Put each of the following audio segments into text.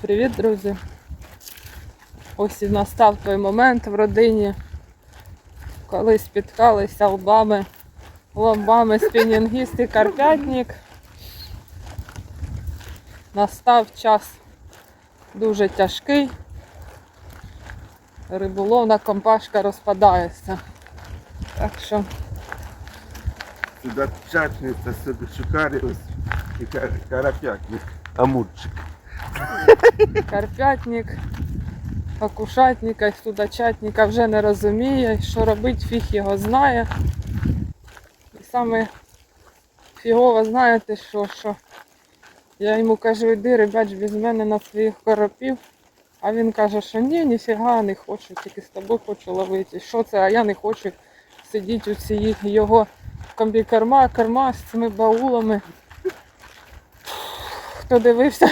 привіт, друзі! Ось і настав той момент в родині, коли спіткалися лбами, лобами спінінгіст і карпятник. Настав час дуже тяжкий. Риболовна компашка розпадається. Так що Сюди чачниця, сюди шукаріус і кар- карапятник, амурчик. карпятник, окушатника і судачатника вже не розуміє, що робить, фіг його знає. І саме фігово знаєте що, що я йому кажу, іди, рибач, без мене на своїх коропів. А він каже, що ні, ніфіга не хочу, тільки з тобою хочу ловити. Що це? А я не хочу сидіти у цій його комбікорма, корма з цими баулами. Хто дивився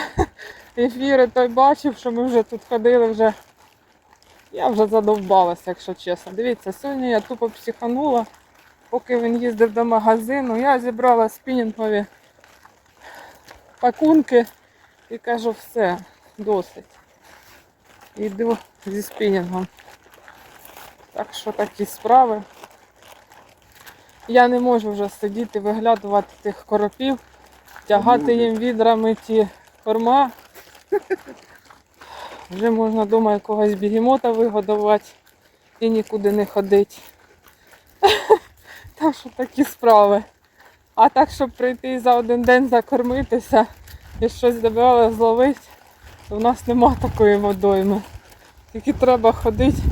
ефіри, той бачив, що ми вже тут ходили вже. Я вже задовбалася, якщо чесно. Дивіться, сьогодні я тупо психанула. Поки він їздив до магазину, я зібрала спінінгові пакунки і кажу, все, досить. Йду зі спінінгом. Так що такі справи. Я не можу вже сидіти, виглядувати тих коропів, тягати їм відрами ті корма. Вже можна дома якогось бігемота вигодувати і нікуди не ходити. Так що такі справи. А так, щоб прийти за один день закормитися і щось добивали зловити, то в нас нема такої водойми. Тільки треба ходити,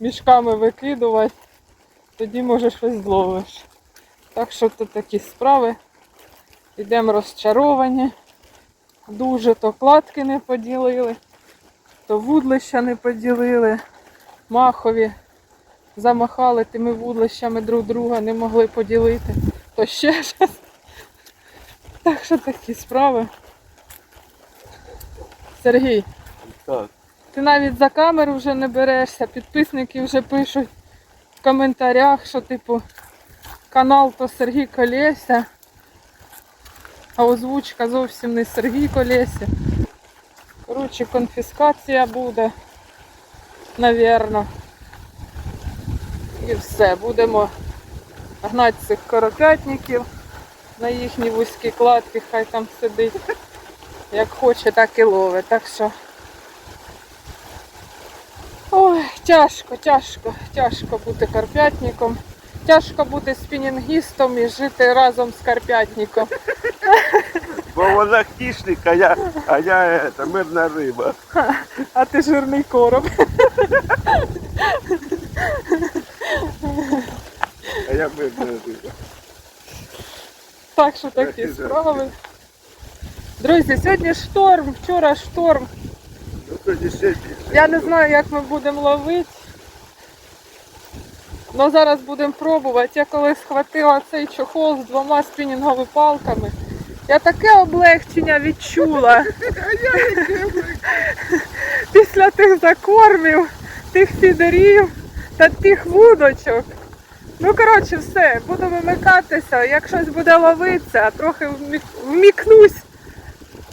мішками викидувати, тоді може щось зловиш. Так що тут такі справи. Йдемо розчаровані. Дуже то кладки не поділили, то вудлища не поділили, махові замахали тими вудлищами друг друга, не могли поділити, то ще щось. Так що такі справи. Сергій, Так. ти навіть за камеру вже не берешся, підписники вже пишуть в коментарях, що типу канал то Сергій Колеся, а озвучка зовсім не Сергій Колеся. Коротше, конфіскація буде, навірно. І все, будемо гнати цих коропятників на їхні вузькі кладки, хай там сидить. Як хоче, так і ловить. Так що Ой, тяжко, тяжко, тяжко бути карпятником. Тяжко бути спінінгістом і жити разом з карпятником. Бо вона хищник, а я, а я это, мирна риба. А ти жирний короб. А я мирна риба. Так що такі Такі справи. Друзі, сьогодні шторм, вчора шторм. Ну тоді ще більше. Я не знаю, як ми будемо ловити. Ну зараз будемо пробувати. Я коли схватила цей чохол з двома спінінговими палками, я таке облегчення відчула. Після тих закормів, тих фідерів та тих вудочок. Ну, коротше, все, буду вимикатися. Як щось буде ловитися, трохи вмікнусь.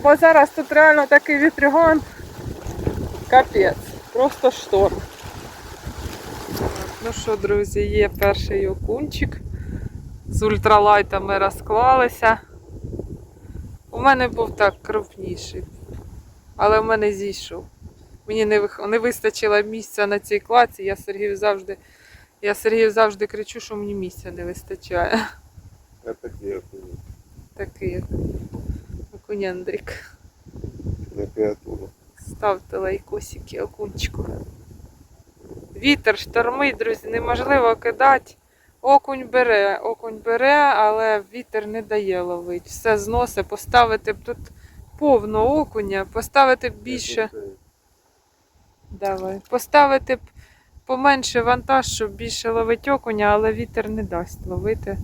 Бо зараз тут реально такий вітрюган. Капець, просто шторм. Ну що, друзі, є перший окунчик. З ультралайтами розклалися. У мене був так крупніший, але в мене зійшов. Мені не, вих- не вистачило місця на цій клаці. Я Сергію завжди, я Сергію завжди кричу, що мені місця не вистачає. А такі окуні. Такий окуняндрик. На креатуру. Ставте лайкосики окунчику. Вітер штормить, друзі, неможливо кидати. Окунь бере, окунь бере, але вітер не дає ловити. Все зносить, поставити б тут повно окуня, поставити б більше. Давай. Поставити б поменше вантаж, щоб більше ловити окуня, але вітер не дасть ловити.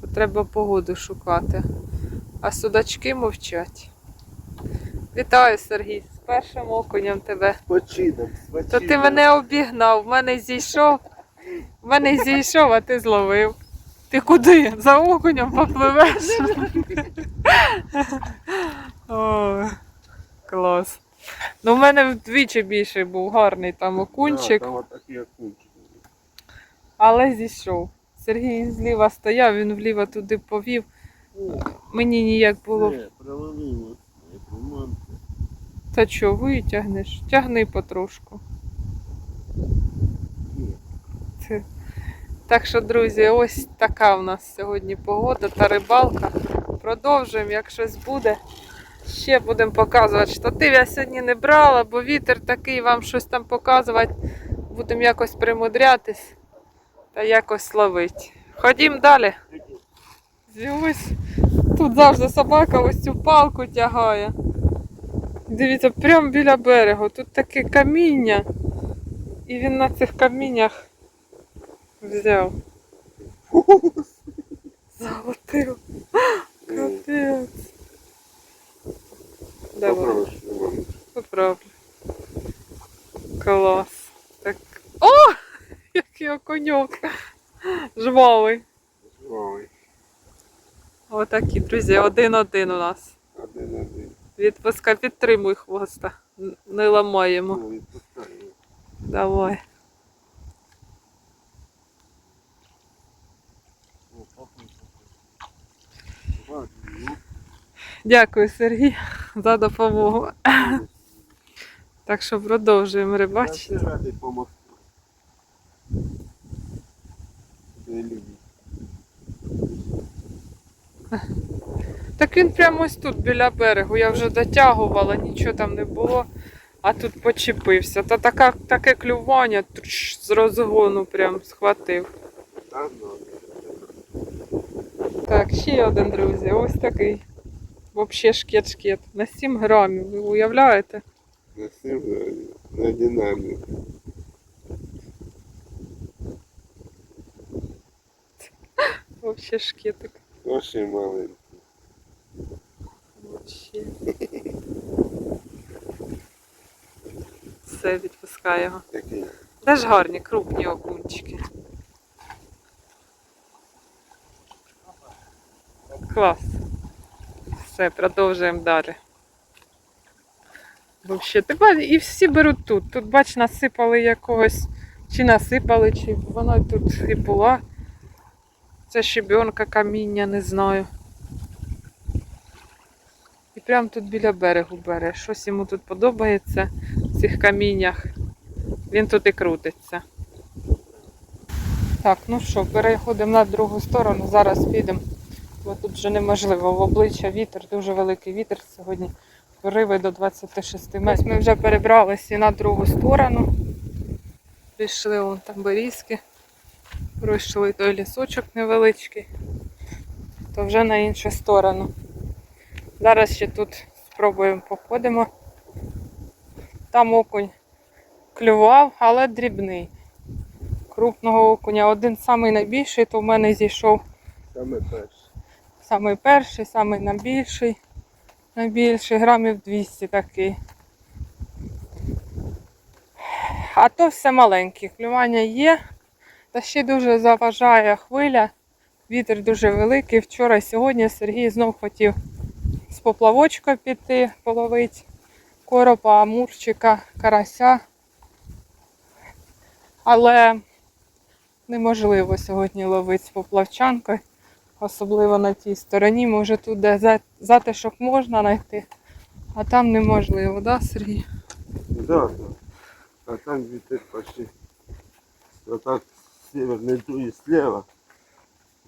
Бо Треба погоду шукати. А судачки мовчать. Вітаю, Сергій, першим окунем тебе. Спочином, спочином. То ти мене обігнав, в мене зійшов. В мене зійшов, а ти зловив. Ти куди? За окунем попливеш? О, клас. Ну, в мене вдвічі більший був гарний там окунчик, Да, там отакі окунчики. але зійшов. Сергій зліва стояв, він вліво туди повів. Мені ніяк було. Не. Та що, витягнеш? Тягни потрошку. Так що, друзі, ось така в нас сьогодні погода та рибалка. Продовжуємо, як щось буде. Ще будемо показувати. Штатив я сьогодні не брала, бо вітер такий, вам щось там показувати. Будемо якось примудрятись та якось ловити. Ходім далі. Ось тут завжди собака ось цю палку тягає. Дивіться, прямо біля берегу. Тут таке каміння. І він на цих каміннях взяв. Золотив. Капець. Давай, поправлю. Клас. Так. О! Який окуньок. Жвавий. Ой, Отакі, друзі, один-один у нас. Один-один. Підтримуй хвоста. Не ламаємо. Ну, відпускай. Давай. Дякую, Сергій, за допомогу. Так що продовжуємо рибачити. радий. Я люблю. Так він прямо ось тут біля берегу. Я вже дотягувала, нічого там не було, а тут почепився. Та така, таке клювання тш, з розгону прям схватив. Так, ще один, друзі, ось такий. Взагалі шкет-шкет. На 7 грамів. Ви уявляєте? на сім градів, на динамік. Взагалі шкетик. Дуже маленький. Все, відпускаю його. Такий. Де ж гарні, крупні окунчики. Клас. Все, продовжуємо далі. Вообще, ти бач, і всі беруть тут. Тут, бач, насипали якогось, чи насипали, чи вона тут і була. Це щебенка каміння, не знаю. І прямо тут біля берегу бере. Щось йому тут подобається цих каміннях. Він тут і крутиться. Так, ну що, переходимо на другу сторону. Зараз підемо. Бо тут вже неможливо. В обличчя вітер, дуже великий вітер сьогодні. Пориви до 26 метрів. Ми вже перебралися на другу сторону. Пішли вон там берізки. Пройшли той лісочок невеличкий. То вже на іншу сторону. Зараз ще тут спробуємо походимо. Там окунь клював, але дрібний. Крупного окуня. Один самий найбільший, то в мене зійшов Саме перше. самий перший, самий найбільший. Найбільший грамів 200 такий. А то все маленьке. Клювання є. Та ще дуже заважає хвиля. Вітер дуже великий. Вчора і сьогодні Сергій знов хотів з поплавочка піти половити коропа, амурчика, карася. Але неможливо сьогодні ловити поплавчанкою, особливо на тій стороні. Може тут де затишок можна знайти, а там неможливо, да, Сергій? Да, да. А там вітер почти. А так з северної дуї слева.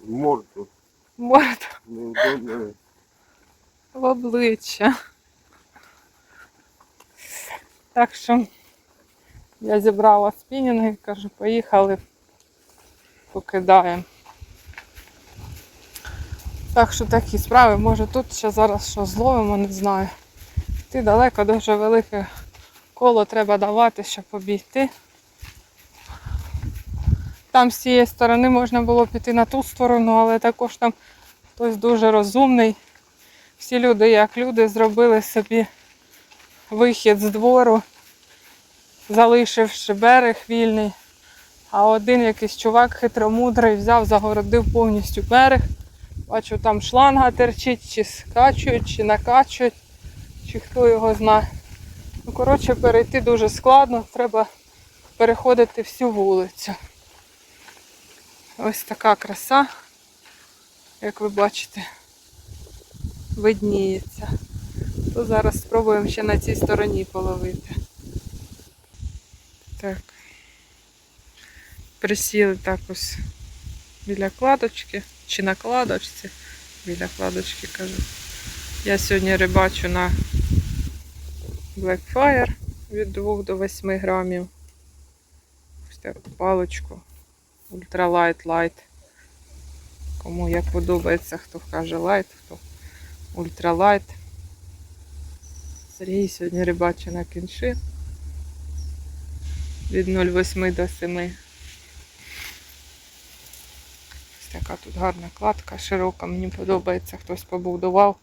Морду. Морда Неудобно. в обличчя. Так що я зібрала спінінги, кажу, поїхали, покидаємо. Так що такі справи, може тут ще зараз що зловимо, не знаю. Ти далеко, дуже велике коло треба давати, щоб обійти. Там з цієї сторони можна було піти на ту сторону, але також там хтось дуже розумний. Всі люди, як люди, зробили собі вихід з двору, залишивши берег вільний. А один якийсь чувак хитромудрий взяв, загородив повністю берег. Бачу, там шланга терчить, чи скачують, чи накачують, чи хто його знає. Ну, коротше, перейти дуже складно, треба переходити всю вулицю. Ось така краса, як ви бачите, видніється. То зараз спробуємо ще на цій стороні половити. Так. Присіли так ось біля кладочки, чи на кладочці. Біля кладочки кажу. Я сьогодні рибачу на Blackfire від 2 до 8 грамів. Ось таку паличку. Ультралайт лайт. Кому як подобається, хто каже лайт, хто ультралайт. Сергій сьогодні рибачить на кінши. Від 0,8 до 7. Ось така тут гарна кладка, широка, мені подобається, хтось побудував.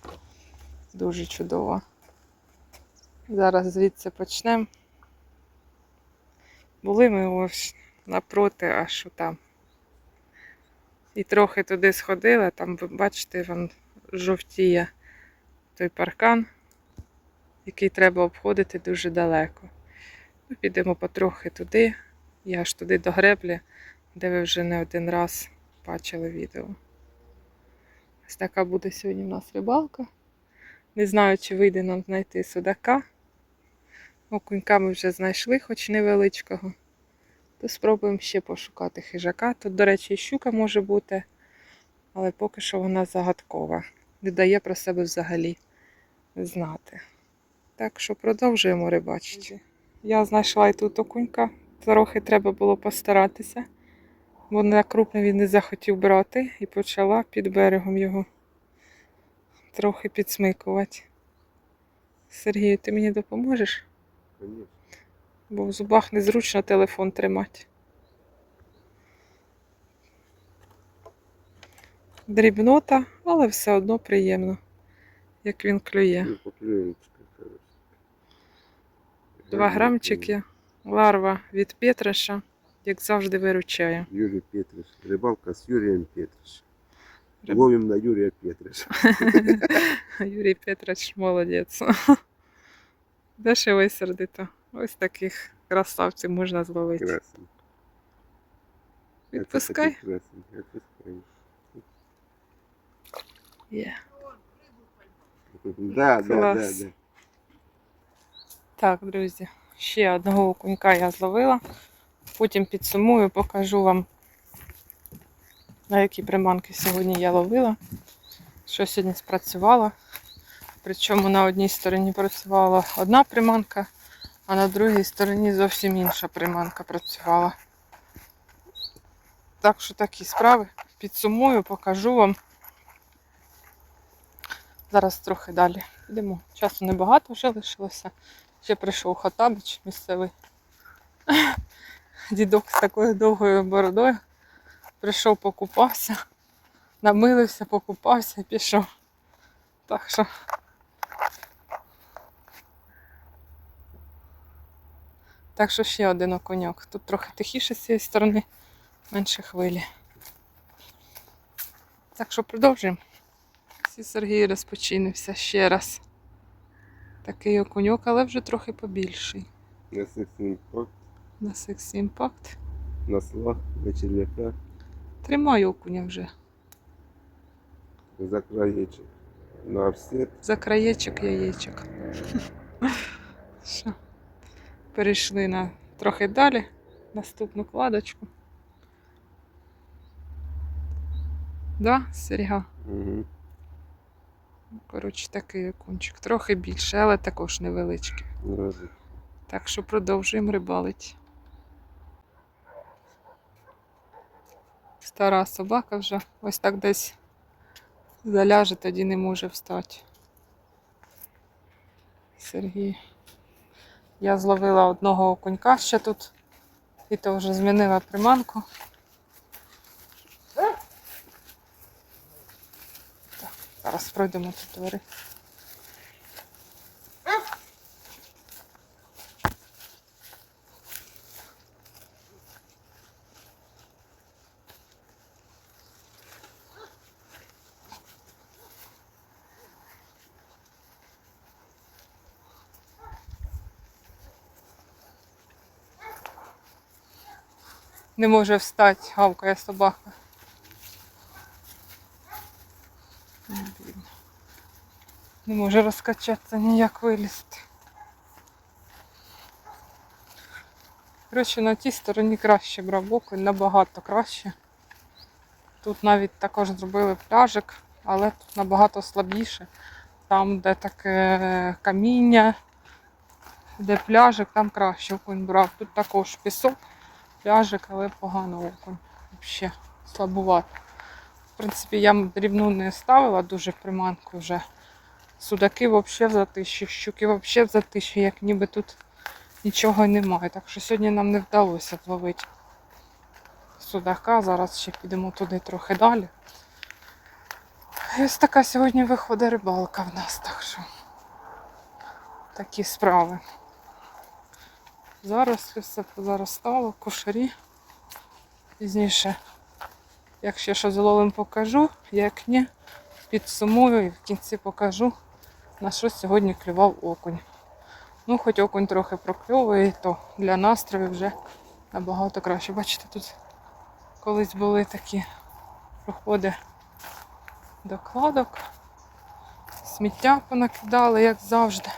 Дуже чудово. Зараз звідси почнемо. Були ми ось напроти, аж там. І трохи туди сходили, там, бачите, вам жовтіє той паркан, який треба обходити дуже далеко. Ми підемо потрохи туди, і аж туди до греблі, де ви вже не один раз бачили відео. Ось така буде сьогодні в нас рибалка. Не знаю, чи вийде нам знайти судака. Окунька ми вже знайшли, хоч невеличкого. То спробуємо ще пошукати хижака. Тут, до речі, щука може бути, але поки що вона загадкова. Не дає про себе взагалі знати. Так що продовжуємо рибачити. Я знайшла і тут окунька. Трохи треба було постаратися, бо на крупно він не захотів брати і почала під берегом його трохи підсмикувати. Сергію, ти мені допоможеш? Бо в зубах незручно телефон тримати. Дрібнота, але все одно приємно, як він клює. Два грамчики, ларва від Петриша, як завжди виручає. Юрій Петриш. Рибалка з Юрієм Петриш. Риб- Ловим на Юрія Петриша. Юрій Петрич молодець. Де ще висердито? Ось таких красавців можна зловити. Красный. Відпускай. Отпускай. Є. Да, да, да, да. Так, друзі, ще одного окунька я зловила. Потім підсумую, покажу вам, на які приманки сьогодні я ловила. Що сьогодні спрацювало. Причому на одній стороні працювала одна приманка, а на другій стороні зовсім інша приманка працювала. Так що такі справи. Підсумую, покажу вам. Зараз трохи далі. Йдемо. Часу небагато вже лишилося. Ще прийшов Хатабич місцевий. Дідок з такою довгою бородою. Прийшов, покупався, намилився, покупався і пішов. Так що. Так що ще один окуньок. Тут трохи тихіше з цієї сторони, менше хвилі. Так що продовжуємо. Сергій розпочинився ще раз. Такий окуньок, але вже трохи побільший. На секс импакт, На Impact. на слах, на червяка, Тримаю окуня вже. за краєчок, на офсет. За краєчок яєчок. Що? Перейшли на трохи далі. Наступну кладочку. Да, Серега? Угу. Коротше, такий окунчик. Трохи більше, але також невеличкий. Нравится. Так що продовжуємо рибалити. Стара собака вже ось так десь заляже, тоді не може встати. Сергій. Я зловила одного окунька ще тут, і то вже змінила приманку. Зараз пройдемо ці двори. Не може встати, гавкає собака. Не може розкачатися, ніяк вилізти. Коротше, на тій стороні краще брав окунь, набагато краще. Тут навіть також зробили пляжик, але тут набагато слабіше. Там, де таке каміння, де пляжик, там краще окунь брав. Тут також пісок, пляжик, але погано окунь. Взагалі слабувато. В принципі, я рівну не ставила дуже приманку вже. Судаки взагалі в затиші, щуки взагалі в затиші, як ніби тут нічого немає. Так що сьогодні нам не вдалося зловити судака. Зараз ще підемо туди трохи далі. І ось така сьогодні виходить рибалка в нас, так що такі справи. Зараз все позаростало, кошарі. Пізніше, якщо що зловим покажу, як ні, підсумую і в кінці покажу, на що сьогодні клював окунь. Ну, хоч окунь трохи прокльовує, то для настрою вже набагато краще. Бачите, тут колись були такі проходи до кладок. Сміття понакидали, як завжди.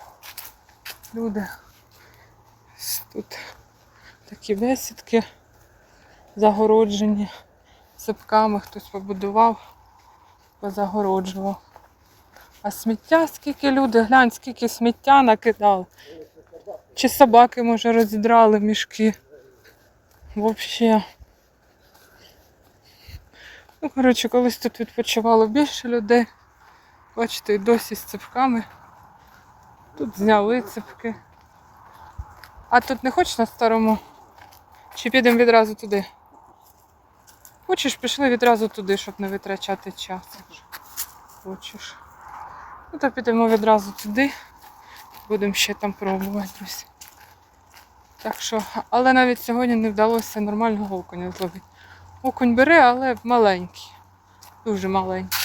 Люди. Тут такі висідки загороджені цепками, хтось побудував, позагороджував. А сміття, скільки люди, глянь, скільки сміття накидали. Чи собаки, може, розідрали мішки. Взагалі. Ну, коротше, колись тут відпочивало більше людей. Бачите, і досі з цепками. Тут зняли цепки. А тут не хочеш на старому? Чи підемо відразу туди? Хочеш, пішли відразу туди, щоб не витрачати час. Хочеш. Ну, то підемо відразу туди. Будемо ще там пробувати. Так що, але навіть сьогодні не вдалося нормального окуня зловити. Окунь бере, але маленький. Дуже маленький.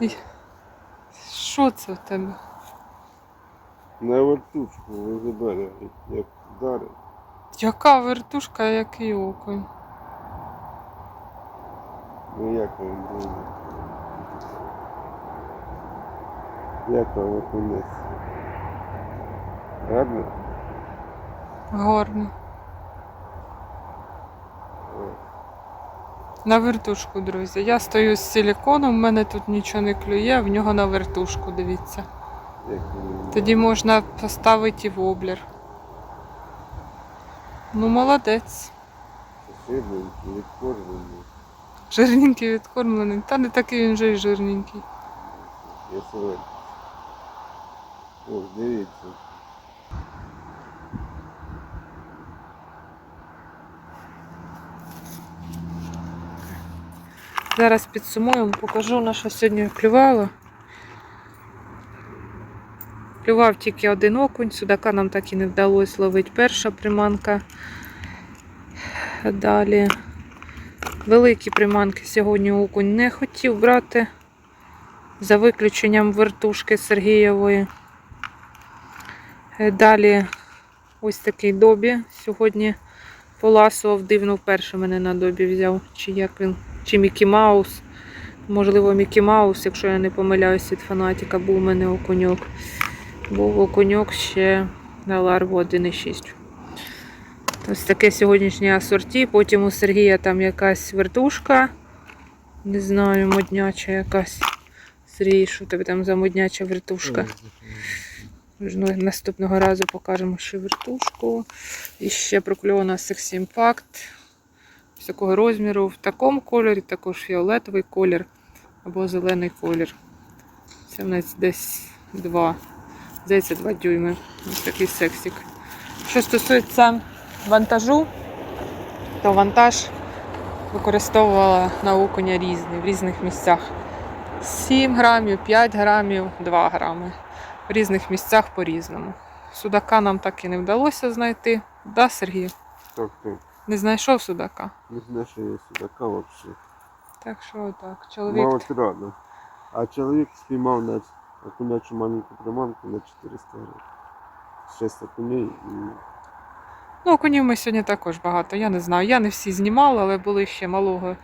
І... Що це в тебе? На вертушку возле берега, як вдарить. Яка вертушка, який окунь? Ну як вам друзі? Як вам окунець? Гарно? Гарний. На вертушку, друзі. Я стою з силіконом, в мене тут нічого не клює, в нього на вертушку, дивіться. Тоді можна поставити і воблер. Ну, молодець. Сиденький, відкормлений. Жирненький відкормлений. Та не такий він же й жирненький. Ось, дивіться. Зараз підсумуємо, покажу на що сьогодні клювало. Клював тільки один окунь, судака нам так і не вдалося ловити перша приманка. Далі великі приманки сьогодні окунь не хотів брати, за виключенням вертушки Сергієвої. Е, Далі ось такий добі. Сьогодні поласував дивно вперше мене на добі взяв. Чи як він, чи Мікі Маус. Можливо, Мікі Маус, якщо я не помиляюсь від фанатіка, був у мене окуньок. Був окуньок ще на ларву 1,6. Ось таке сьогоднішнє асорті. Потім у Сергія там якась вертушка. Не знаю, модняча якась. Сергій, що тебе там за модняча вертушка? Ну, Наступного разу покажемо ще вертушку. І ще прокльована Sexy Impact. Ось такого розміру в такому кольорі, також фіолетовий колір або зелений колір. Це в нас десь 2, здається, 2 дюйми. Ось такий сексик. Що стосується вантажу, то вантаж використовувала на окуня різний, в різних місцях. 7 грамів, 5 грамів, 2 грами. В різних місцях по-різному. Судака нам так і не вдалося знайти. Да, Сергій? Так, так. Не знайшов судака. Не знайшов судака взагалі. Так що так, чоловік. Мало рано. А чоловік спіймав на окунячу маленьку приманку на 400 гривень. 6 окуней і Ну, окунів ми сьогодні також багато. Я не знаю. Я не всі знімала, але були ще малого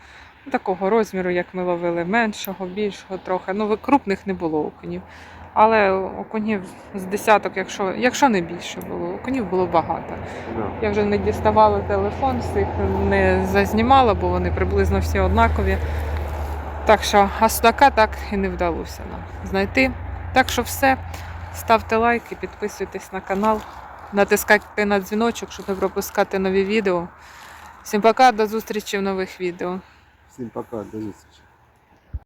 такого розміру, як ми ловили, меншого, більшого трохи. Ну, крупних не було окунів. Але окунів з десяток, якщо, якщо не більше було, окунів було багато. Я вже не діставала телефон, всіх не зазнімала, бо вони приблизно всі однакові. Так що, а судака так і не вдалося нам знайти. Так що все. Ставте лайки, підписуйтесь на канал, натискайте на дзвіночок, щоб не пропускати нові відео. Всім пока, до зустрічі в нових відео. Всім пока, до зустрічі.